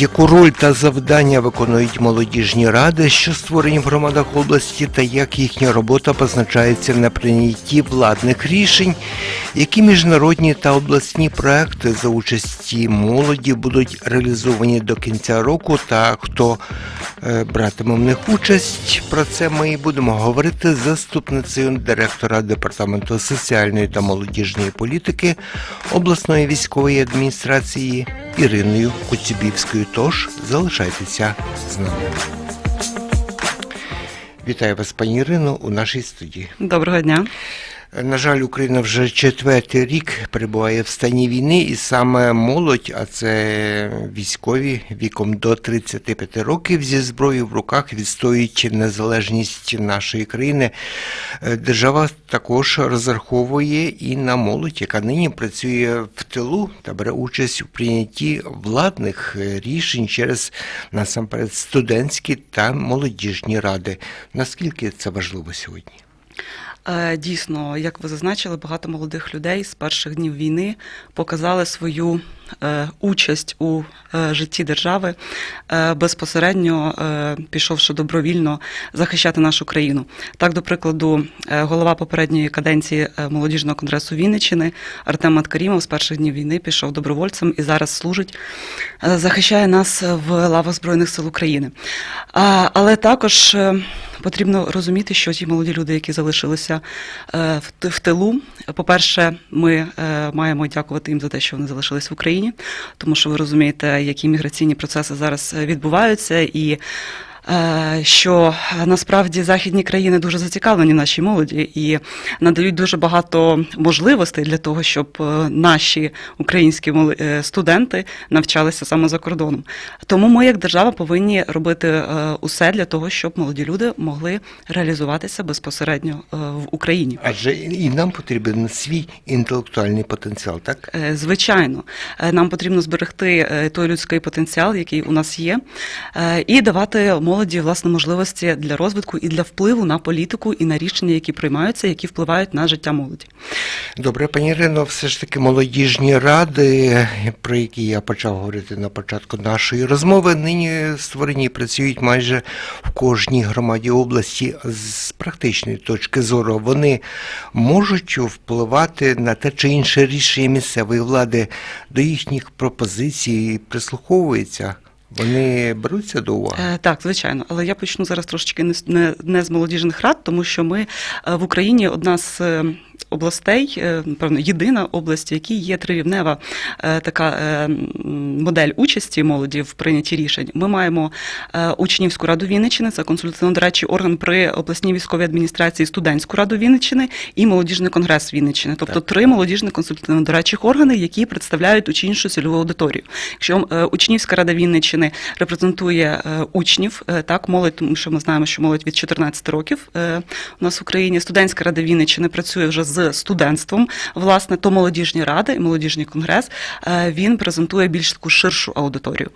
Яку роль та завдання виконують молодіжні ради, що створені в громадах області, та як їхня робота позначається на прийнятті владних рішень, які міжнародні та обласні проекти за участі молоді будуть реалізовані до кінця року, та хто е, братиме в них участь. Про це ми і будемо говорити з заступницею директора департаменту соціальної та молодіжної політики обласної військової адміністрації Іриною Куцюбівською. Тож залишайтеся з нами. Вітаю вас, пані Ірино, у нашій студії. Доброго дня. На жаль, Україна вже четвертий рік перебуває в стані війни, і саме молодь, а це військові віком до 35 років зі зброєю в руках, відстоюючи незалежність нашої країни. Е, Держава також розраховує і на молодь, яка нині працює в тилу та бере участь у прийнятті владних рішень через насамперед студентські та молодіжні ради. Наскільки це важливо сьогодні? Е, Дійсно, як ви зазначили, багато молодих людей з перших днів війни показали свою участь у е, житті держави, е, безпосередньо е, пішовши добровільно захищати нашу країну. Так, до прикладу, е, голова попередньої каденції е, молодіжного конгресу Вінниччини Артем Маткарімов з перших днів війни пішов добровольцем і зараз служить, е, захищає нас в лавах Збройних сил України. Але також е, потрібно розуміти, що ті молоді люди, які залишилися е, в тилу, по-перше, ми е, маємо дякувати їм за те, що вони залишились в Україні, тому що ви розумієте, які міграційні процеси зараз відбуваються і. Е, Що е, насправді західні країни дуже зацікавлені в нашій молоді і надають дуже багато можливостей для того, щоб е, наші українські студенти навчалися саме за кордоном. Тому ми, як держава, повинні робити усе для того, щоб молоді люди могли реалізуватися безпосередньо в Україні. Адже і нам потрібен свій інтелектуальний потенціал, так? Звичайно, нам потрібно зберегти той людський потенціал, який у нас є, і давати молоді власне можливості для розвитку і для впливу на політику і на рішення, які приймаються, які впливають на життя молоді. Добре, пані Ірино, все ж таки молодіжні ради, про які я почав говорити на початку нашої розмови, нині створені і працюють майже в кожній громаді області. З практичної точки зору вони можуть впливати на те чи інше рішення місцевої влади до їхніх пропозицій, прислуховуються. Вони беруться до уваги. Е, Так, звичайно, але я почну зараз трошечки не, не, з молодіжних рад, тому що ми е, в Україні одна з е, областей, е, напевно, єдина область, в якій є трирівнева е, така е, модель участі молоді в прийнятті рішень. Ми маємо учнівську раду Вінниччини, це консультативно-дорадчий орган при обласній військовій адміністрації, студентську раду Вінниччини і молодіжний конгрес Вінниччини. Тобто Так. три молодіжні консультативно-дорадчих органи, які представляють іншу цільову аудиторію. Якщо учнівська рада Вінниччини репрезентує учнів, так молодь, тому що ми знаємо, що молодь від 14 років у нас в Україні. Студентська рада Вінниччини працює вже з студентством. Власне, то молодіжні ради і молодіжний конгрес е, він презентує більш таку ширшу аудиторію.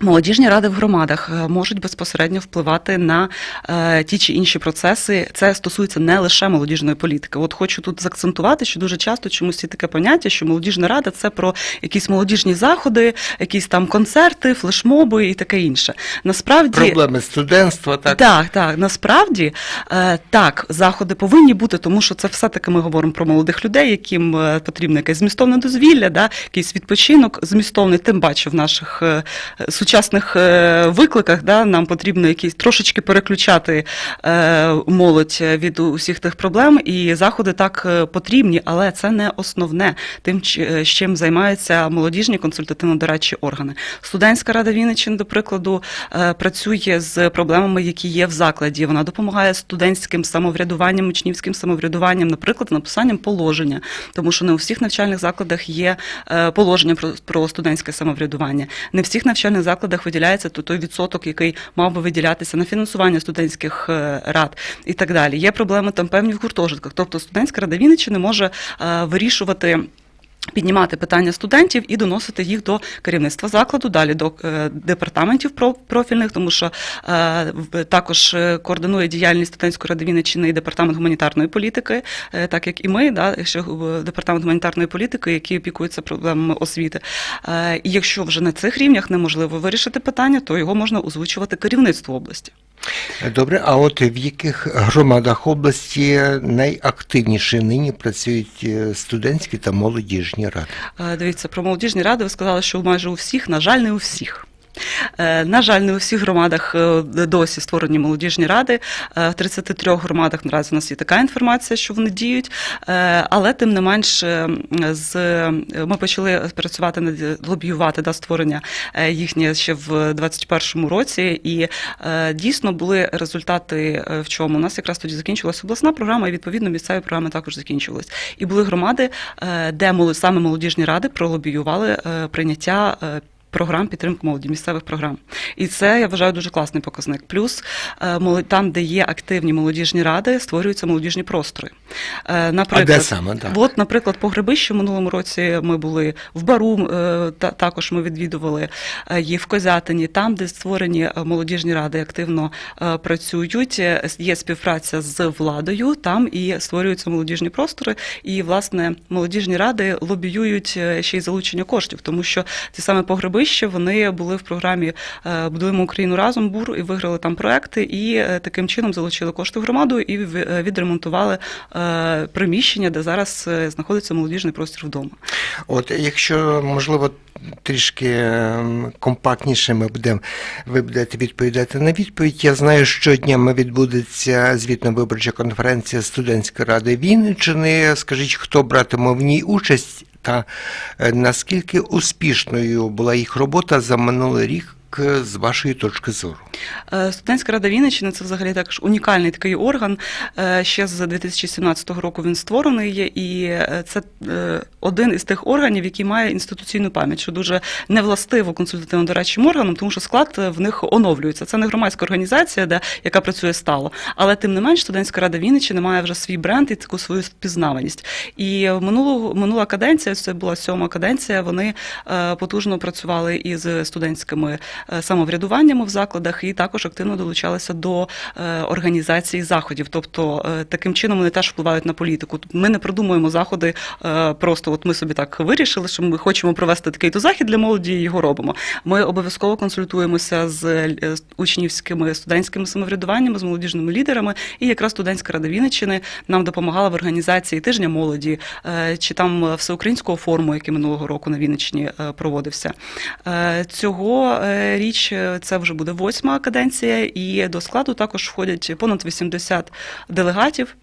Молодіжні ради в громадах е, можуть безпосередньо впливати на е, ті чи інші процеси. Це стосується не лише молодіжної політики. От хочу тут заакцентувати, що дуже часто чомусь є таке поняття, що молодіжна рада це про якісь молодіжні заходи, якісь там концерти, флешмоби і таке інше. Насправді Проблеми студентства, так? так, так. Насправді е, так, заходи повинні бути, тому що це все-таки ми говоримо про молодих людей, яким е, потрібно якесь змістовне дозвілля, да, якийсь відпочинок змістовний, тим паче в наших е, сучасних е, викликах да, нам потрібно якісь трошечки переключати е, молодь від усіх тих проблем. І заходи так е, потрібні, але це не основне тим, е, з чим займаються молодіжні консультативно-дорадчі органи. Студентська рада Вінниччини, до прикладу, е, працює з проблемами, які є в закладі. Вона допомагає студентським самоврядуванням, учнівським самоврядуванням, наприклад, написанням положення, тому що не у всіх навчальних закладах є е, положення про, студентське самоврядування. Не всіх навчальних закладах закладах виділяється то той відсоток, який мав би виділятися на фінансування студентських е, рад і так далі. Є проблеми там певні в гуртожитках. Тобто студентська рада Вінниччини може е, вирішувати. Піднімати питання студентів і доносити їх до керівництва закладу, далі до е, департаментів про- профільних, тому що е, також е, координує діяльність студентської ради Вінниччини і департамент гуманітарної політики, так як і ми, да, ще департамент гуманітарної політики, який опікується проблемами освіти. І якщо вже на цих рівнях неможливо вирішити питання, то його можна озвучувати керівництву області. Добре, а от в яких громадах області найактивніше нині працюють е, студентські та молодіжні ради? Дивіться, про молодіжні ради ви сказали, що майже у всіх, на жаль, не у всіх. Е, На жаль, не у всіх громадах е, досі створені молодіжні ради. Е, В 33 громадах наразі у нас є така інформація, що вони діють. Але тим не менш, з ми почали працювати над лобіювати да, створення їхнє ще в 2021 році. І дійсно були результати в чому. У нас якраз тоді закінчилася обласна програма, і відповідно місцеві програми також закінчувались. І були громади, де саме молодіжні ради пролобіювали прийняття. Програм підтримки молоді, місцевих програм, і це я вважаю дуже класний показник. Плюс е, там, де є активні молодіжні ради, створюються молодіжні простори. Е, Наприклад, А де саме, так? От, наприклад, по Гребищу минулому році ми були в Бару, е, та також ми відвідували е, її в Козятині, там, де створені молодіжні ради, активно працюють. Є співпраця з владою, там і створюються молодіжні простори. І власне молодіжні ради лобіюють ще й залучення коштів, тому що ті саме по Гребищу вони були в програмі Будуємо Україну разом бур і виграли там проекти, і таким чином залучили кошти в громаду і відремонтували приміщення, де зараз е, знаходиться молодіжний простір вдома. От якщо можливо трішки ем, компактніше ми будемо, ви будете відповідати на відповідь. Я знаю, що щодня відбудеться звітно-виборча конференція студентської ради Вінниччини. Скажіть, хто братиме в ній участь, та е, наскільки успішною була їх робота за минулий рік е, з вашої точки зору? Е, Студентська рада Вінниччини це взагалі також унікальний такий орган. Е, Ще з 2017 року він створений і е, це е, один із тих органів, який має інституційну пам'ять, що дуже невластиво консультативно-дорадчим органам, тому що склад е, в них оновлюється. Це не громадська організація, де, яка працює стало. Але тим не менш, студентська рада Вінниччини має вже свій бренд і таку свою впізнаваність. І минулу, минула каденція, це була сьома каденція. Вони е, потужно працювали із студентськими е, самоврядуваннями в закладах і також активно долучалися до е, організації заходів. Тобто е, таким чином вони теж впливають на політику. Ми не продумуємо заходи просто. От ми собі так вирішили, що ми хочемо провести такий то захід для молоді, і його робимо. Ми обов'язково консультуємося з учнівськими студентськими самоврядуваннями, з молодіжними лідерами. І якраз студентська рада Вінниччини нам допомагала в організації тижня молоді чи там всеукраїнського форуму, який минулого року на Вінниччині проводився. Цього річ е, це вже буде восьма каденція, і до складу також входять понад 80 делегатів.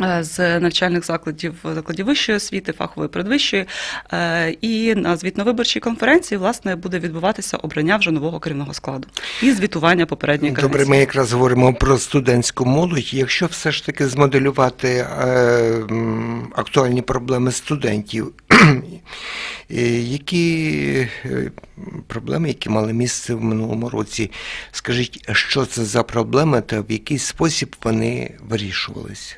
е, З навчальних закладів закладів вищої освіти, фахової передвищої, Е, і на звітно-виборчій конференції власне буде відбуватися обрання вже нового керівного складу і звітування попередньої Добре, каденції. ми якраз говоримо про студентську молодь. Якщо все ж таки змоделювати е, актуальні проблеми студентів, які е, проблеми, які мали місце в минулому році, скажіть, що це за проблеми та в який спосіб вони вирішувалися?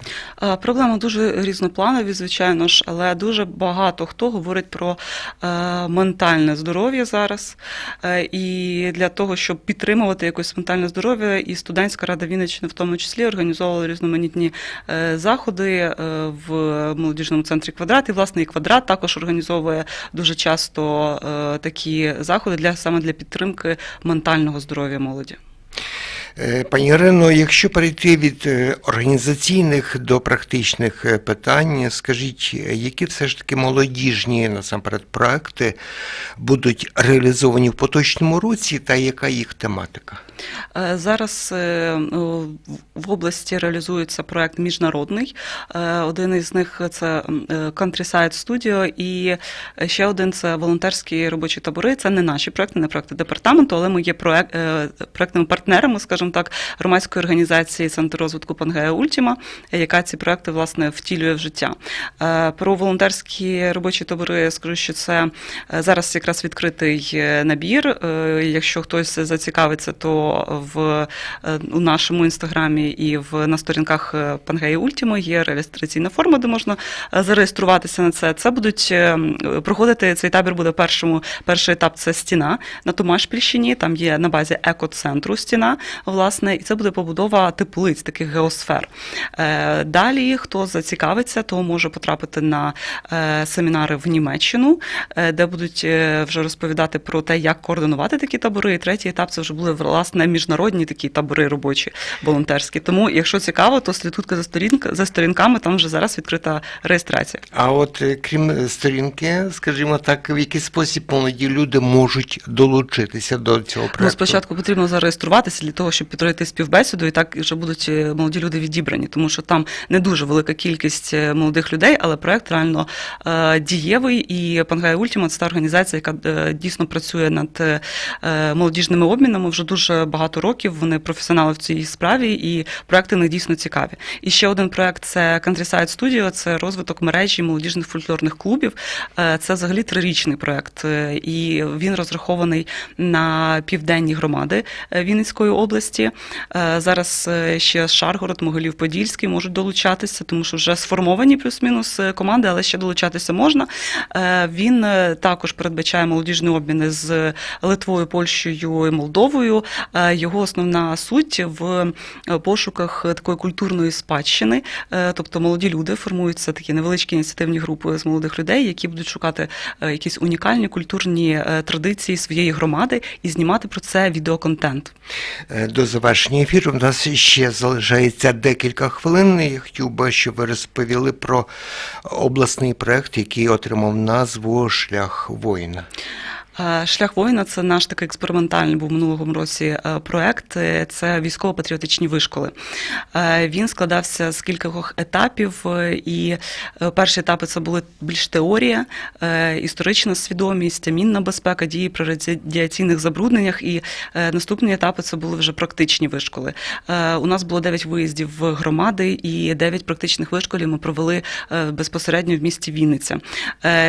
Проблеми дуже різнопланові, звичайно ж, але дуже багато хто говорить про е, ментальне здоров'я зараз. Е, І для того, щоб підтримувати якось ментальне здоров'я, і студентська рада Вінниччини в тому числі організовувала різноманітні заходи в молодіжному центрі квадрат. І власне і квадрат також організовує дуже часто е, такі заходи для саме для підтримки ментального здоров'я молоді. Е, Пані Ірино, якщо перейти від е, організаційних до практичних е, питань, скажіть, які все ж таки молодіжні насамперед проекти будуть реалізовані в поточному році, та яка їх тематика? Зараз в- області реалізується проект міжнародний. Один із них це Countryside Studio, і ще один це волонтерські робочі табори. Це не наші проекти, не проекти департаменту, але ми є проект, проектними партнерами, скажімо скажімо так, громадської організації Центр розвитку Пангея Ультіма, яка ці проекти власне втілює в життя. Е, Про волонтерські робочі табори я скажу, що це е, зараз якраз відкритий е, набір. Якщо хтось зацікавиться, то в у нашому інстаграмі і в на сторінках Пангеї Ультімо є реєстраційна форма, де можна зареєструватися на це. Це будуть проходити цей табір буде першому. Перший етап це стіна на Томашпільщині. Там є на базі екоцентру стіна, власне, і це буде побудова теплиць, таких геосфер. Е, Далі, хто зацікавиться, то може потрапити на е, семінари в Німеччину, е, де будуть вже розповідати про те, як координувати такі табори. І третій етап це вже були власне міжнародні такі табори робочі волонтерські. Тому, якщо цікаво, то слідкуйте за сторінка за сторінками. Там вже зараз відкрита реєстрація. А от крім сторінки, скажімо так, в який спосіб молоді люди можуть долучитися до цього проекту? Ну, спочатку потрібно зареєструватися для того, щоб підтримати співбесіду, і так вже будуть е, молоді люди відібрані, тому що там не дуже велика кількість е, молодих людей, але проект реально е, дієвий. І Пангай Ультіма це організація, яка дійсно працює над молодіжними обмінами вже дуже багато років. Вони професіонали в цій справі, і проекти них дійсно цікаві. І ще один проект це Countryside Studio, це розвиток мережі молодіжних фольклорних клубів. Це взагалі трирічний проект, і він розрахований на південні громади Вінницької області. Е, Зараз е, ще Шаргород, Могилів-Подільський можуть долучатися, тому що вже сформовані плюс-мінус е, команди, але ще долучатися можна. Він також передбачає молодіжні обміни з Литвою, Польщею і Молдовою. Його основна суть в пошуках такої культурної спадщини, тобто молоді люди формуються такі невеличкі ініціативні групи з молодих людей, які будуть шукати якісь унікальні культурні традиції своєї громади і знімати про це відеоконтент. До завершення ефіру у нас ще залишається декілька хвилин. Я хотів би, щоб ви розповіли про обласний проект, який отримав назву Шлях воїна. Е, Шлях воїна це наш такий експериментальний був минулого році е, проект. Це військово-патріотичні вишколи. Е, Він складався з кількох етапів, і перші етапи це були більш теорія, історична свідомість, мінна безпека, дії при радіаційних забрудненнях. І наступні етапи це були вже практичні вишколи. У нас було 9 виїздів в громади і 9 практичних вишколів ми провели безпосередньо в місті Вінниця.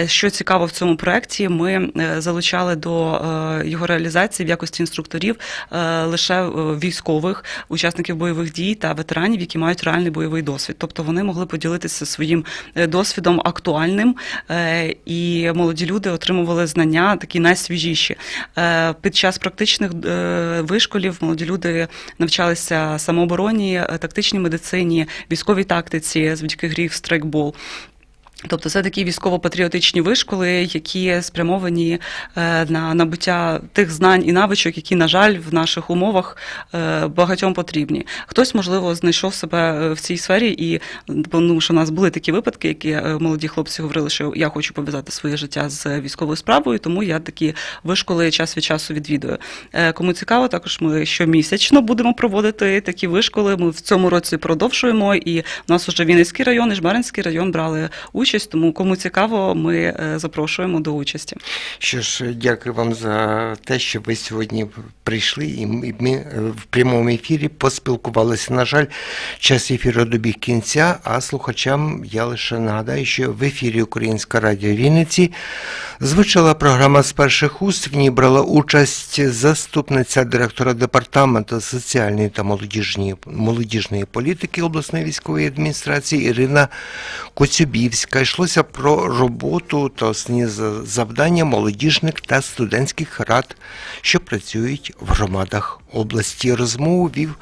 Що цікаво в цьому проєкті, ми е, залучали до е, його реалізації в якості інструкторів е, лише е, військових, учасників бойових дій та ветеранів, які мають реальний бойовий досвід. Тобто вони могли поділитися своїм досвідом актуальним, і молоді люди отримували знання такі найсвіжіші. Під час практичних вишколів молоді люди навчалися самообороні, тактичній медицині, військовій тактиці завдяки грі в страйкбол. Тобто це такі військово-патріотичні вишколи, які спрямовані е, на набуття тих знань і навичок, які, на жаль, в наших умовах е, багатьом потрібні. Хтось, можливо, знайшов себе е, в цій сфері, і ну, що у нас були такі випадки, які молоді хлопці говорили, що я хочу пов'язати своє життя з військовою справою, тому я такі вишколи час від часу відвідую. Кому цікаво, також ми щомісячно будемо проводити такі вишколи. Ми в цьому році продовжуємо, і в нас уже Вінницький район і Жмеринський район брали участь, тому кому цікаво, ми е, запрошуємо до участі. Що ж, дякую вам за те, що ви сьогодні прийшли, і ми ми, е, в прямому ефірі поспілкувалися. На жаль, час ефіру добіг кінця, а слухачам я лише нагадаю, що в ефірі Українська радіо Вінниці звучала програма з перших уст. В ній брала участь заступниця директора департаменту соціальної та молодіжної, молодіжної політики обласної військової адміністрації Ірина Коцюбівська. Йшлося про роботу та основні завдання молодіжних та студентських рад, що працюють в громадах області. Розмову вів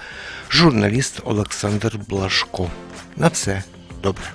журналіст Олександр Блашко. На все добре.